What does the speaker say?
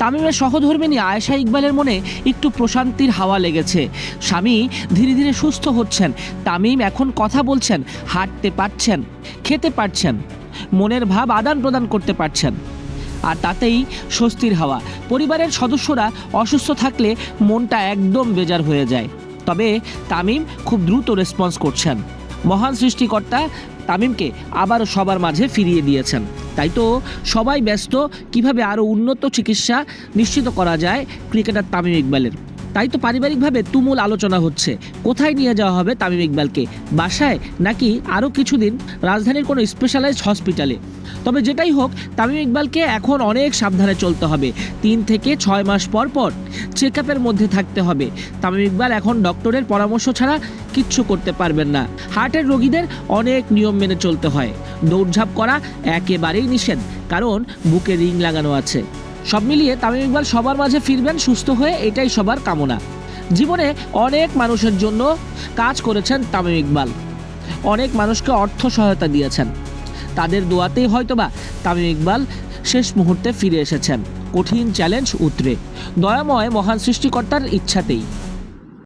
তামিমের সহধর্মিনী আয়েশা ইকবালের মনে একটু প্রশান্তির হাওয়া লেগেছে। স্বামী ধীরে ধীরে সুস্থ হচ্ছেন। তামিম এখন কথা বলছেন, হাঁটতে পারছেন, খেতে পারছেন, মনের ভাব আদান প্রদান করতে পারছেন। আর তাতেই স্বস্তির হাওয়া। পরিবারের সদস্যরা অসুস্থ থাকলে মনটা একদম বেজার হয়ে যায়। তবে তামিম খুব দ্রুত রেসপন্স করছেন। মহান সৃষ্টিকর্তা তামিমকে আবারও সবার মাঝে ফিরিয়ে দিয়েছেন। তাই তো সবাই ব্যস্ত, কীভাবে আরও উন্নত চিকিৎসা নিশ্চিত করা যায় ক্রিকেটার তামিম ইকবালের? তাই তো পারিবারিকভাবে তুমুল আলোচনা হচ্ছে। কোথায় নিয়ে যাওয়া হবে তামিম ইকবালকে? বাসায় নাকি আরও কিছুদিন রাজধানীর কোনো স্পেশালাইজড হসপিটালে তবে যেটাই হোক, তামিম ইকবালকে এখন অনেক সাবধানে চলতে হবে। তিন থেকে ছয় মাস পর পর চেক মধ্যে থাকতে হবে। তামিম ইকবাল এখন ডক্টরের পরামর্শ ছাড়া কিচ্ছু করতে পারবেন না। হার্টের রোগীদের অনেক নিয়ম মেনে চলতে হয়। দৌড়ঝাঁপ করা একেবারেই নিষেধ, কারণ বুকে রিং লাগানো আছে। সব মিলিয়ে তামিম ইকবাল সবার মাঝে ফিরবেন সুস্থ হয়ে, এটাই সবার কামনা। জীবনে অনেক মানুষের জন্য কাজ করেছেন তামিম ইকবাল। অনেক মানুষকে অর্থ সহায়তা দিয়েছেন। তাদের দোয়াতেই হয়তোবা তামিম ইকবাল শেষ মুহূর্তে ফিরে এসেছেন। কঠিন চ্যালেঞ্জ উতরে। দয়াময় মহান সৃষ্টিকর্তার ইচ্ছাতেই।